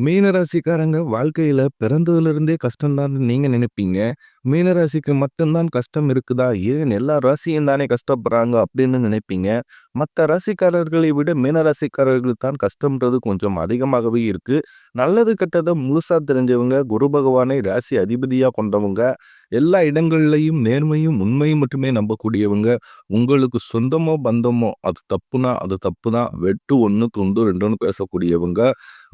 மீனராசிக்காரங்க வாழ்க்கையில பிறந்ததிலிருந்தே கஷ்டம்தான்னு நீங்க நினைப்பீங்க. மீனராசிக்கு மட்டும்தான் கஷ்டம் இருக்குதா? ஏன் எல்லா ராசியும் தானே கஷ்டப்படுறாங்க அப்படின்னு நினைப்பீங்க. மற்ற ராசிக்காரர்களை விட மீனராசிக்காரர்களுக்கு தான் கஷ்டம்ன்றது கொஞ்சம் அதிகமாகவே இருக்குது நல்லது கெட்டதை முழுசா தெரிஞ்சவங்க, குரு பகவானை ராசி அதிபதியாக கொண்டவங்க, எல்லா இடங்கள்லையும் நேர்மையும், உண்மையும் மட்டுமே நம்பக்கூடியவங்க, உங்களுக்கு சொந்தமோ, பந்தமோ அது தப்புனா அது தப்பு தான் வெட்டு ஒன்று துண்டு ரெண்டுன்னு பேசக்கூடியவங்க,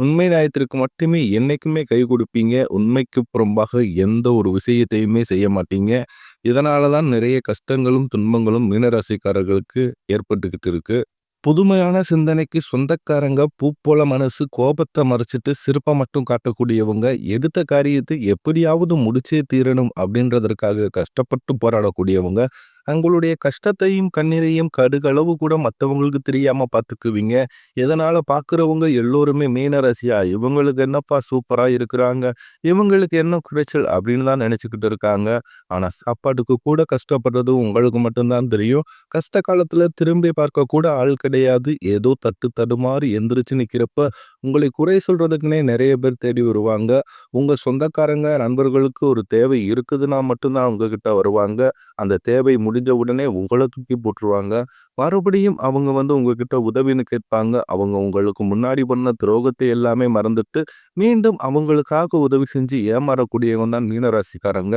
உண்மை நியாயத்திற்கு மட்டுமே என்னைக்குமே கை கொடுப்பீங்க. உண்மைக்கு புறம்பாக எந்த ஒரு விஷயத்தையுமே செய்ய மாட்டீங்க. இதனால தான் நிறைய கஷ்டங்களும், துன்பங்களும் மீனராசிக்காரர்களுக்கு ஏற்பட்டுக்கிட்டு இருக்கு. புதுமையான சிந்தனைக்கு சொந்தக்காரங்க, பூப்போல மனசு, கோபத்தை மறைச்சிட்டு சிரிப்ப மட்டும் காட்டக்கூடியவங்க, எடுத்த காரியத்தை எப்படியாவது முடிச்சே தீரணும் அப்படின்றதற்காக கஷ்டப்பட்டு போராடக்கூடியவங்க, உங்களுடைய கஷ்டத்தையும், கண்ணீரையும் கடுகளவு கூட மற்றவங்களுக்கு தெரியாமல் பார்த்துக்குவீங்க. இதனால் பார்க்குறவங்க எல்லோருமே மீனரசியா இவங்களுக்கு என்னப்பா சூப்பராக இருக்கிறாங்க, இவங்களுக்கு என்ன குறைச்சல் அப்படின்னு தான் நினச்சிக்கிட்டு இருக்காங்க. ஆனால் சாப்பாட்டுக்கு கூட கஷ்டப்படுறது உங்களுக்கு மட்டும்தான் தெரியும். கஷ்ட காலத்தில் திரும்பி பார்க்க கூட ஆள் கிடையாது. ஏதோ தட்டு தடுமாறி எந்திரிச்சு நிற்கிறப்ப உங்களை குறை சொல்கிறதுக்குனே நிறைய பேர் தேடி வருவாங்க. உங்கள் சொந்தக்காரங்க, நண்பர்களுக்கு ஒரு தேவை இருக்குதுன்னா மட்டும்தான் உங்ககிட்ட வருவாங்க. அந்த தேவை முடிஞ்ச உடனே உங்களை தூக்கி போட்டுருவாங்க. மறுபடியும் அவங்க வந்து உங்ககிட்ட உதவின்னு கேட்பாங்க. அவங்க உங்களுக்கு முன்னாடி பண்ண துரோகத்தை எல்லாமே மறந்துட்டு, மீண்டும் அவங்களுக்காக உதவி செஞ்சு ஏமாறக்கூடியவங்க தான் மீனராசிக்காரங்க.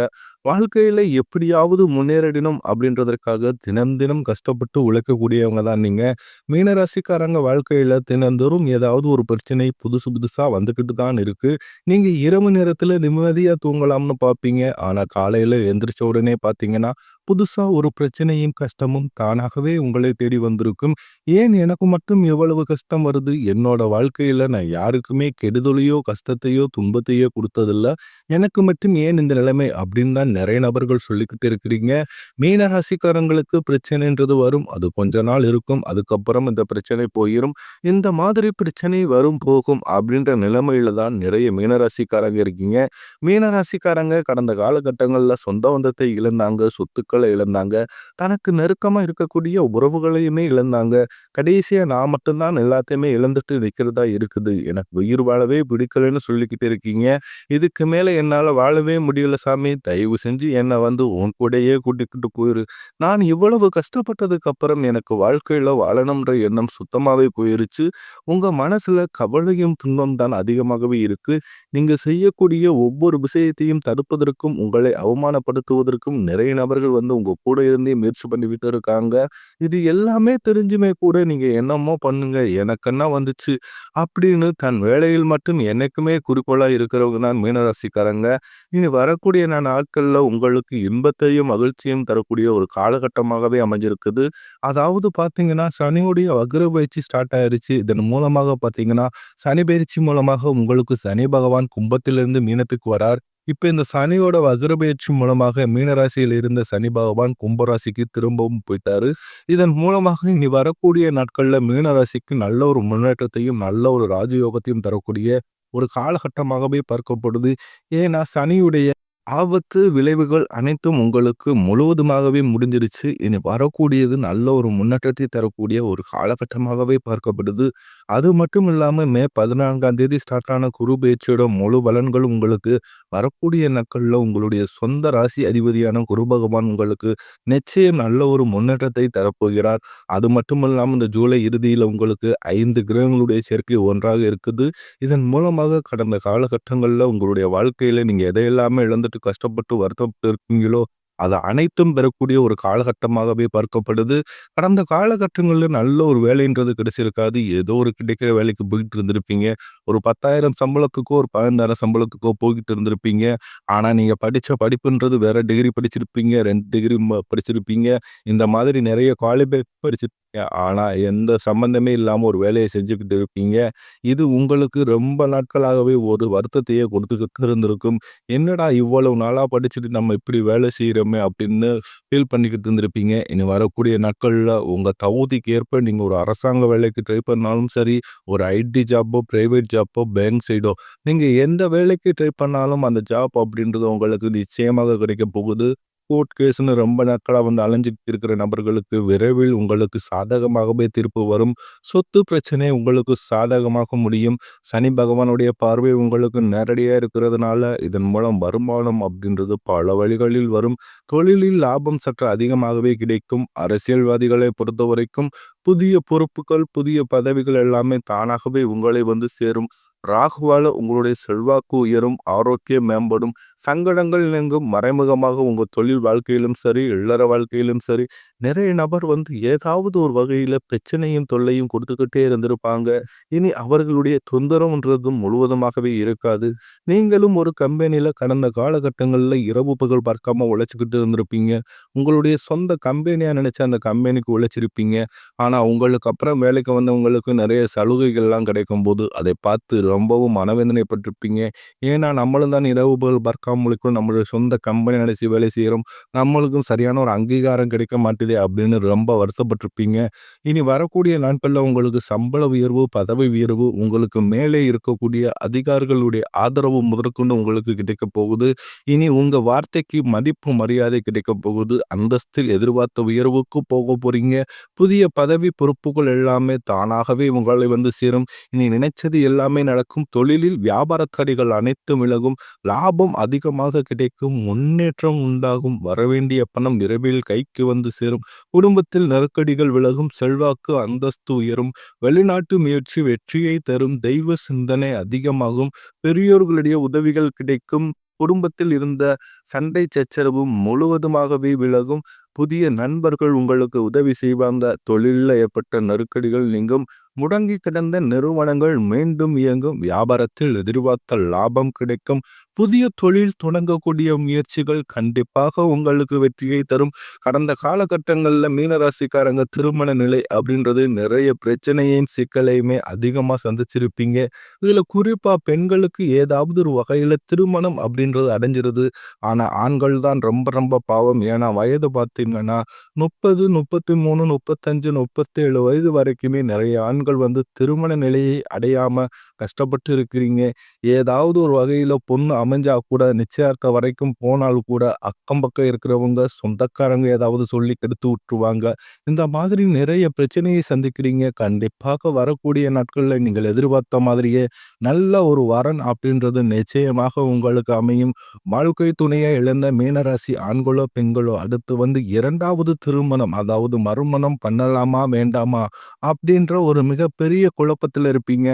வாழ்க்கையில எப்படியாவது முன்னேறிடணும் அப்படின்றதற்காக தினம் தினம் கஷ்டப்பட்டு உழைக்கக்கூடியவங்க தான் நீங்க. மீனராசிக்காரங்க வாழ்க்கையில தினந்தோறும் ஏதாவது ஒரு பிரச்சனை புதுசு புதுசா வந்துக்கிட்டு தான் இருக்கு. நீங்க இரவு நேரத்துல நிம்மதியா தூங்கலாம்னு பார்ப்பீங்க. ஆனா காலையில எந்திரிச்ச உடனே பார்த்தீங்கன்னா, புதுசா ஒரு பிரச்சனையும், கஷ்டமும் தானாகவே உங்களை தேடி வந்திருக்கும். ஏன் எனக்கு மட்டும் எவ்வளவு கஷ்டம் வருது? என்னோட வாழ்க்கையில நான் யாருக்குமே கெடுதலையோ, கஷ்டத்தையோ, துன்பத்தையோ கொடுத்ததில்ல எனக்கு மட்டும் ஏன் இந்த நிலைமை? அப்படின்னு தான் நிறைய நபர்கள் சொல்லிக்கிட்டு இருக்கிறீங்க. மீனராசிக்காரங்களுக்கு பிரச்சனைன்றது வரும். அது கொஞ்ச நாள் இருக்கும். அதுக்கப்புறம் இந்த பிரச்சனை போயிரும். இந்த மாதிரி பிரச்சனை வரும், போகும் அப்படின்ற நிலைமையில தான் நிறைய மீனராசிக்காரங்க இருக்கீங்க. மீனராசிக்காரங்க கடந்த காலகட்டங்களில் சொந்த வந்தத்தை இழந்தாங்க, சொத்துக்களை இழந்தாங்க, தனக்கு நெருக்கமாக இருக்கக்கூடிய உறவுகளையுமே இழந்தாங்க. கடைசியாக நான் மட்டும்தான் எல்லாத்தையுமே இழந்துட்டு நிற்கிறதா இருக்குது. எனக்கு உயிர் வாழவே பிடிக்கலன்னு சொல்லிக்கிட்டு இருக்கீங்க. இதுக்கு மேலே என்னால் வாழவே முடியல சாமி. தயவு செஞ்சு என்னை வந்து உன் கூடயே கூட்டிக்கிட்டு போயிரு. நான் இவ்வளவு கஷ்டப்பட்டதுக்கு அப்புறம் எனக்கு வாழ்க்கையில் வாழணும்ன்ற எண்ணம் சுத்தமாகவே போயிருச்சு. உங்கள் மனசில் கவலையும், துன்பம் தான் அதிகமாகவே இருக்குது நீங்கள் செய்யக்கூடிய ஒவ்வொரு விஷயத்தையும் தடுப்பதற்கும், உங்களை அவமானப்படுத்துவதற்கும் நிறைய நபர்கள் வந்து உங்க கூட இருந்தே முயற்சி பண்ணிக்கிட்டு இருக்காங்க. இது எல்லாமே தெரிஞ்சுமே கூட நீங்க என்னமோ பண்ணுங்க, எனக்கென்ன வந்துச்சு அப்படின்னு தன் வேலையில் மட்டும் என்னைக்குமே குறிக்கோளா இருக்கிறவங்க தான் மீனராசிக்காரங்க. இனி வரக்கூடிய நாட்கள்ல உங்களுக்கு இன்பத்தையும், மகிழ்ச்சியும் தரக்கூடிய ஒரு காலகட்டமாகவே அமைஞ்சிருக்குது. அதாவது பார்த்தீங்கன்னா, சனியுடைய வக்ர பயிற்சி ஸ்டார்ட் ஆயிருச்சு. இதன் மூலமாக பார்த்தீங்கன்னா, சனி பயிற்சி மூலமாக உங்களுக்கு சனி பகவான் கும்பத்திலிருந்து மீனத்துக்கு வரார். இப்போ இந்த சனியோட வக்ர மூலமாக மீனராசியில் இருந்த சனி பகவான் கும்பராசிக்கு திரும்பவும் போயிட்டாரு. இதன் மூலமாக இனி வரக்கூடிய நாட்களில் மீனராசிக்கு நல்ல ஒரு முன்னேற்றத்தையும், நல்ல ஒரு ராஜயோகத்தையும் தரக்கூடிய ஒரு காலகட்டமாகவே பார்க்கப்படுது. ஏன்னா சனியுடைய ஆபத்து, விளைவுகள் அனைத்தும் உங்களுக்கு முழுவதுமாகவே முடிஞ்சிருச்சு. இனி வரக்கூடியது நல்ல ஒரு முன்னேற்றத்தை தரக்கூடிய ஒரு காலகட்டமாகவே பார்க்கப்படுது. அது மட்டும் இல்லாமல் மே 14ஆம் தேதி ஸ்டார்ட் ஆன குரு பயிற்சியோட முழு பலன்களும் உங்களுக்கு வரக்கூடிய நாட்களில் உங்களுடைய சொந்த ராசி அதிபதியான குரு பகவான் உங்களுக்கு நிச்சயம் நல்ல ஒரு முன்னேற்றத்தை தரப்போகிறார். அது மட்டும் இல்லாமல் இந்த ஜூலை இறுதியில் உங்களுக்கு ஐந்து கிரகங்களுடைய சேர்க்கை ஒன்றாக இருக்குது. இதன் மூலமாக கடந்த காலகட்டங்களில் உங்களுடைய வாழ்க்கையில் நீங்கள் எதையெல்லாமே வந்துட்டு கஷ்டப்பட்டு வருத்தப்பட்டு இருக்கீங்களோ, அது அனைத்தும் பெறக்கூடிய ஒரு காலகட்டமாகவே பார்க்கப்படுது. கடந்த காலகட்டங்களில் நல்ல ஒரு வேலைன்றது கிடைச்சிருக்காது. ஏதோ ஒரு கிடைக்கிற வேலைக்கு போயிட்டு இருந்திருப்பீங்க. ஒரு 10,000 சம்பளத்துக்கோ, ஒரு 12,000 சம்பளத்துக்கோ போய்கிட்டு இருந்திருப்பீங்க. ஆனா நீங்க படிச்ச படிப்புன்றது வேற டிகிரி படிச்சிருப்பீங்க. ரெண்டு டிகிரி படிச்சிருப்பீங்க. இந்த மாதிரி நிறைய குவாலிஃபை படிச்சு ஆனால் எந்த சம்மந்தமே இல்லாமல் ஒரு வேலையை செஞ்சுக்கிட்டு இருப்பீங்க. இது உங்களுக்கு ரொம்ப நாட்களாகவே ஒரு வருத்தத்தையே கொடுத்துக்கிட்டு இருந்திருக்கும். என்னடா இவ்வளவு நாளா படிச்சுட்டு நம்ம இப்படி வேலை செய்றோமே அப்படின்னு ஃபீல் பண்ணிக்கிட்டு இருந்திருப்பீங்க. இனி வரக்கூடிய நாட்கள்ல உங்க தகுதிக்கு ஏற்ப நீங்க ஒரு அரசாங்க வேலைக்கு ட்ரை பண்ணாலும் சரி, ஒரு ஐடி ஜாப்போ, பிரைவேட் ஜாப்போ, பேங்க் சைடோ நீங்க எந்த வேலைக்கு ட்ரை பண்ணாலும் அந்த ஜாப் அப்படின்றது உங்களுக்கு நிச்சயமாக கிடைக்கப் போகுது. கோர்ட் கேஸ்னு ரொம்ப நாட்களாக வந்து அலைஞ்சிட்டு இருக்கிற நபர்களுக்கு விரைவில் உங்களுக்கு சாதகமாகவே தீர்ப்பு வரும். சொத்து பிரச்சனை உங்களுக்கு சாதகமாக முடியும். சனி பகவானுடைய பார்வை உங்களுக்கு நேரடியாக இருக்கிறதுனால, இதன் மூலம் வருமானம் அப்படின்றது பல வழிகளில் வரும். தொழிலில் லாபம் சற்று அதிகமாகவே கிடைக்கும். அரசியல்வாதிகளை பொறுத்தவரைக்கும் புதிய பொறுப்புகள், புதிய பதவிகள் எல்லாமே தானாகவே உங்களை வந்து சேரும். ராகுவால உங்களுடைய செல்வாக்கு உயரும். ஆரோக்கியம் மேம்படும். சங்கடங்கள் நீங்கும். மறைமுகமாக உங்கள் தொழில் வாழ்க்கையிலும் சரி, இல்லற வாழ்க்கையிலும் சரி, நிறைய நபர் வந்து ஏதாவது ஒரு வகையில பிரச்சனையும், தொல்லையும் கொடுத்துக்கிட்டே இருந்திருப்பாங்க. இனி அவர்களுடைய தொந்தரவுன்றதும் முழுவதுமாகவே இருக்காது. நீங்களும் ஒரு கம்பெனியில் கடந்த காலகட்டங்களில் இரவு பகல் பார்க்காம உழைச்சிக்கிட்டு இருந்திருப்பீங்க. உங்களுடைய சொந்த கம்பெனியா நினைச்ச அந்த கம்பெனிக்கு உழைச்சிருப்பீங்க. ஆனா உங்களுக்கு அப்புறம் வேலைக்கு வந்தவங்களுக்கு நிறைய சலுகைகள்லாம் கிடைக்கும் போது அதை பார்த்து ரொம்பவும் மனவேதனைப்பட்டிருப்பீங்க. ஏன்னா நம்மளும் தான் இரவு பகல் பார்க்காம நம்மளுடைய சொந்த கம்பெனி நினைச்சு வேலை செய்கிறோம் நம்மளுக்கும் சரியான ஒரு அங்கீகாரம் கிடைக்க மாட்டுதே அப்படின்னு ரொம்ப வருத்தப்பட்டிருப்பீங்க. இனி வரக்கூடிய நாட்களில் உங்களுக்கு சம்பள உயர்வு, பதவி உயர்வு, உங்களுக்கு மேலே இருக்கக்கூடிய அதிகாரிகளுடைய ஆதரவு முதற்கொண்டு உங்களுக்கு கிடைக்கப் போகுது. இனி உங்கள் வார்த்தைக்கு மதிப்பு, மரியாதை கிடைக்கப் போகுது. அந்தஸ்தில் எதிர்பார்த்த உயர்வுக்கு போக போகிறீங்க புதிய பதவி, பொறுப்புகள் எல்லாமே தானாகவே உங்களை வந்து சேரும். இனி நினைச்சது எல்லாமே நடக்கும். தொழிலில் வியாபார தடைகள் அனைத்தும் விலகும். லாபம் அதிகமாக கிடைக்கும். முன்னேற்றம் உண்டாகும். வரவேண்டிய பணம் விரைவில் கைக்கு வந்து சேரும். குடும்பத்தில் நெருக்கடிகள் விலகும். செல்வாக்கு, அந்தஸ்து உயரும். வெளிநாட்டு முயற்சி வெற்றியை தரும். தெய்வ சிந்தனை அதிகமாகும். பெரியோர்களுடைய உதவிகள் கிடைக்கும். குடும்பத்தில் இருந்த சண்டை சச்சரவு முழுவதுமாகவே விலகும். புதிய நண்பர்கள் உங்களுக்கு உதவி செய்வாங்க. தொழிலில் ஏற்பட்ட நெருக்கடிகள் நீங்கும். முடங்கி கிடந்த நிறுவனங்கள் மீண்டும் இயங்கும். வியாபாரத்தில் எதிர்பார்த்த லாபம் கிடைக்கும். புதிய தொழில் தொடங்கக்கூடிய முயற்சிகள் கண்டிப்பாக உங்களுக்கு வெற்றியை தரும். கடந்த காலகட்டங்களில் மீனராசிக்காரங்க திருமண நிலை அப்படின்றது நிறைய பிரச்சனையும் சிக்கலையுமே அதிகமாக சந்திச்சிருப்பீங்க. இதில் குறிப்பாக பெண்களுக்கு ஏதாவது ஒரு வகையில் திருமணம் அப்படின்றது அடைஞ்சிருது. ஆனால் ஆண்கள் தான் ரொம்ப ரொம்ப பாவம். ஏன்னா வயது பார்த்து பார்த்தீங்கன்னா முப்பது, முப்பத்தி மூணு, முப்பத்தஞ்சு, முப்பத்தேழு வயது வரைக்குமே நிறைய ஆண்கள் வந்து திருமண நிலையை அடையாம கஷ்டப்பட்டு இருக்கிறீங்க. ஏதாவது ஒரு வகையில பொண்ணு அமைஞ்சா கூட நிச்சயார்த்த வரைக்கும் போனால் கூட அக்கம் பக்கம் இருக்கிறவங்க, சொந்தக்காரங்க ஏதாவது சொல்லி கெடுத்து விட்டுருவாங்க. இந்த மாதிரி நிறைய பிரச்சனையை சந்திக்கிறீங்க. கண்டிப்பாக வரக்கூடிய நாட்களில் நீங்கள் எதிர்பார்த்த மாதிரியே நல்ல ஒரு வரன் அப்படின்றது நிச்சயமாக உங்களுக்கு அமையும். வாழ்க்கை துணையை இழந்த மீனராசி ஆண்களோ, பெண்களோ அடுத்து வந்து இரண்டாவது திருமணம் அதாவது மறுமணம் பண்ணலாமா? வேண்டாமா? அப்படின்ற ஒரு மிகப்பெரிய குழப்பத்தில் இருப்பீங்க.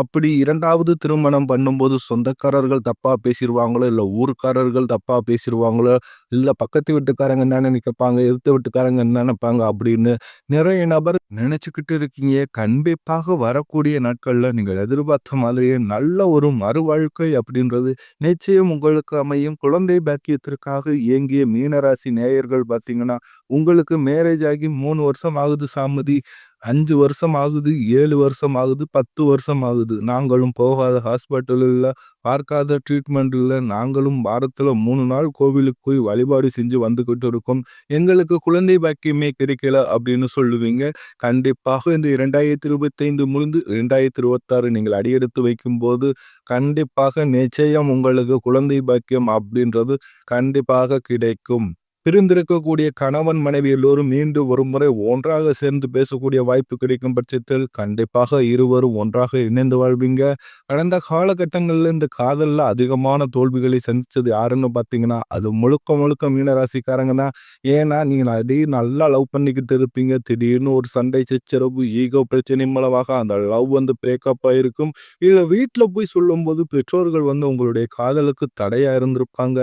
அப்படி இரண்டாவது திருமணம் பண்ணும்போது சொந்தக்காரர்கள் தப்பாக பேசிடுவாங்களோ இல்லை ஊர்க்காரர்கள் தப்பாக பேசிடுவாங்களோ இல்லை பக்கத்து வீட்டுக்காரங்க என்ன நினைப்பாங்க, எதிர்த்து வீட்டுக்காரங்க என்ன நினைப்பாங்க அப்படின்னு நிறைய நபர் நினச்சிக்கிட்டு இருக்கீங்க. கண்டிப்பாக வரக்கூடிய நாட்களில் நீங்கள் எதிர்பார்த்த மாதிரியே நல்ல ஒரு மறுவாழ்க்கை அப்படின்றது நிச்சயம் உங்களுக்கு அமையும். குழந்தை பாக்கியத்திற்காக ஏங்கிய மீனராசி நேயர்கள் பார்த்தீங்கன்னா, உங்களுக்கு மேரேஜ் ஆகி மூணு வருஷம் ஆகுது சாமதி. அஞ்சு வருஷம் ஆகுது, ஏழு வருஷம் ஆகுது, 10 வருஷம் ஆகுது. நாங்களும் போகாத ஹாஸ்பிட்டலில் பார்க்காத ட்ரீட்மெண்ட்டில் நாங்களும் வாரத்தில் மூணு நாள் கோவிலுக்கு போய் வழிபாடு செஞ்சு வந்துக்கிட்டு இருக்கோம். எங்களுக்கு குழந்தை பாக்கியமே கிடைக்கல அப்படின்னு சொல்லுவீங்க. கண்டிப்பாக இந்த 2025 முடிந்து 2026 நீங்கள் அடியெடுத்து வைக்கும்போது, கண்டிப்பாக நிச்சயம் உங்களுக்கு குழந்தை பாக்கியம் அப்படின்றது கண்டிப்பாக கிடைக்கும். பிரிந்திருக்கக்கூடிய கணவன், மனைவி எல்லோரும் மீண்டும் ஒருமுறை ஒன்றாக சேர்ந்து பேசக்கூடிய வாய்ப்பு கிடைக்கும் பட்சத்தில், கண்டிப்பாக இருவரும் ஒன்றாக இணைந்து வாழ்வீங்க. கடந்த காலகட்டங்களில் இந்த காதலில் அதிகமான தோல்விகளை சந்தித்தது யாருன்னு பார்த்தீங்கன்னா, அது முழுக்க முழுக்க மீனராசிக்காரங்க தான். ஏன்னா, நீங்கள் திடீர்னு நல்லா லவ் பண்ணிக்கிட்டு இருப்பீங்க. திடீர்னு ஒரு சண்டை சச்சரவு, ஈகோ பிரச்சனை மூலமாக அந்த லவ் வந்து பிரேக்கப் ஆகிருக்கும் இல்லை வீட்டில் போய் சொல்லும்போது பெற்றோர்கள் வந்து உங்களுடைய காதலுக்கு தடையாக இருந்திருப்பாங்க.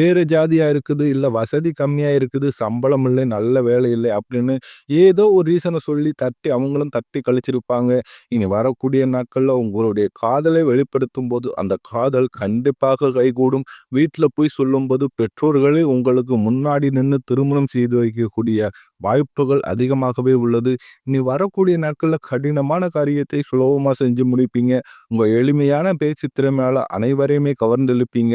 வேறு ஜாதியாக இருக்குது, இல்லை வசதி கம்மியாக இருக்குது, சம்பளம் இல்லை, நல்ல வேலை இல்லை அப்படின்னு ஏதோ ஒரு ரீசனை சொல்லி தட்டி அவங்களும் தட்டி கழிச்சிருப்பாங்க. இனி வரக்கூடிய நாட்களில் உங்களுடைய காதலை வெளிப்படுத்தும் போது அந்த காதல் கண்டிப்பாக கைகூடும். வீட்டில் போய் சொல்லும்போது பெற்றோர்களே உங்களுக்கு முன்னாடி நின்று திருமணம் செய்து வைக்கக்கூடிய வாய்ப்புகள் அதிகமாகவே உள்ளது. இனி வரக்கூடிய நாட்களில் கடினமான காரியத்தை சுலபமாக செஞ்சு முடிப்பீங்க. உங்கள் எளிமையான பேச்சு திறமையால் அனைவரையுமே கவர்ந்தெழுப்பீங்க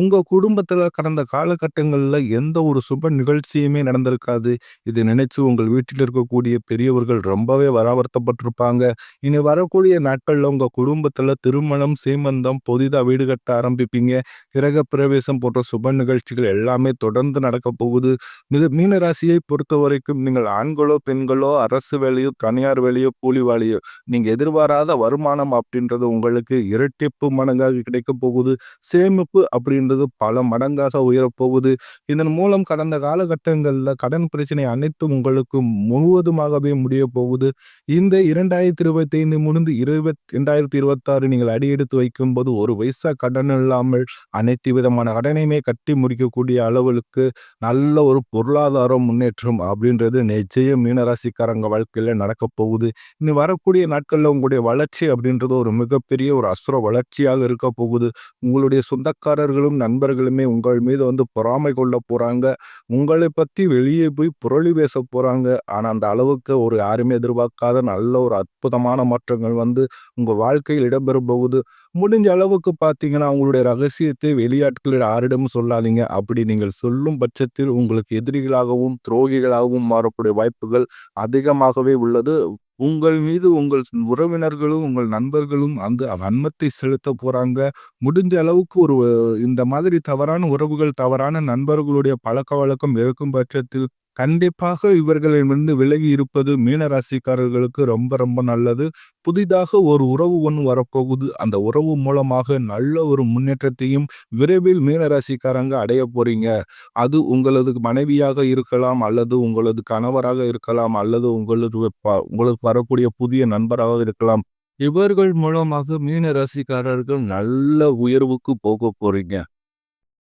உங்கள் குடும்பத்தில் கடந்த காலகட்டங்களில் எந்த ஒரு சுப நிகழ்ச்சியுமே நடந்திருக்காது. இதை நினைச்சு உங்கள் வீட்டில் இருக்கக்கூடிய பெரியவர்கள் ரொம்பவே வருத்தப்பட்டிருப்பாங்க. இனி வரக்கூடிய நாட்கள்ல உங்க குடும்பத்துல திருமணம், சீமந்தம், புதிதா வீடு கட்ட ஆரம்பிப்பீங்க. கிரகப்பிரவேசம் போன்ற சுப நிகழ்ச்சிகள் எல்லாமே தொடர்ந்து நடக்கப் போகுது. மிக மீன ராசியை பொறுத்தவரைக்கும் நீங்கள் ஆண்களோ, பெண்களோ, அரசு வேலையோ, தனியார் வேலையோ, கூலி வேலையோ நீங்க எதிர்பாராத வருமானம் அப்படின்றது உங்களுக்கு இரட்டிப்பு மடங்காக கிடைக்கப் போகுது. சேமிப்பு அப்படின்றது பல மடங்காக உயரப்போகுது. இதன் மூலம் கடந்த காலகட்டங்களில் கடன் பிரச்சனை அனைத்தும் உங்களுக்கு முழுவதுமாகவே முடிய போகுது. இந்த 2025 முடிந்து இருபத் 2026 நீங்கள் அடியெடுத்து வைக்கும்போது ஒரு பைசா கடன் இல்லாமல் அனைத்து விதமான கடனையுமே கட்டி முடிக்கக்கூடிய அளவுக்கு நல்ல ஒரு பொருளாதார முன்னேற்றம் அப்படின்றது நிச்சயம் மீனராசிக்காரங்க வாழ்க்கையில் நடக்கப் போகுது. இனி வரக்கூடிய நாட்களில் உங்களுடைய வளர்ச்சி அப்படின்றது ஒரு மிகப்பெரிய ஒரு அசுர வளர்ச்சியாக இருக்கப் போகுது. உங்களுடைய சொந்தக்காரர்களும், நண்பர்களுமே உங்கள் மீது வந்து பொறாமை கொள்ள போகிறாங்க உங்களை பற்றி வெளியே போய் புரளி பேசப் போகிறாங்க ஆனால் அந்த அளவுக்கு ஒரு யாருமே எதிர்பார்க்காத நல்ல ஒரு அற்புதமான மாற்றங்கள் வந்து உங்கள் வாழ்க்கையில் இடம்பெறும் போகுது. முடிஞ்ச அளவுக்கு பார்த்தீங்கன்னா, உங்களுடைய ரகசியத்தை வெளியாட்களிடம் யாரிடமும் சொல்லாதீங்க. அப்படி நீங்கள் சொல்லும் பட்சத்தில் உங்களுக்கு எதிரிகளாகவும், துரோகிகளாகவும் மாறக்கூடிய வாய்ப்புகள் அதிகமாகவே உள்ளது. உங்கள் மீது உங்கள் உறவினர்களும், உங்கள் நண்பர்களும் அந்த வன்மத்தை செலுத்தப் போறாங்க. முடிஞ்ச அளவுக்கு ஒரு இந்த மாதிரி தவறான உறவுகள், தவறான நண்பர்களுடைய பழக்க வழக்கம் இருக்கும் பட்சத்தில் கண்டிப்பாக இவர்களிடமிருந்து விலகி இருப்பது மீனராசிக்காரர்களுக்கு ரொம்ப ரொம்ப நல்லது. புதிதாக ஒரு உறவு ஒன்று வரப்போகுது. அந்த உறவு மூலமாக நல்ல ஒரு முன்னேற்றத்தையும் விரைவில் மீனராசிக்காரங்க அடைய அடையப் போறீங்க. அது உங்களது மனைவியாக இருக்கலாம், அல்லது உங்களது கணவராக இருக்கலாம், அல்லது உங்களது உங்களுக்கு வரக்கூடிய புதிய நண்பராக இருக்கலாம். இவர்கள் மூலமாக மீன ராசிக்காரர்கள் நல்ல உயர்வுக்கு போக போறீங்க.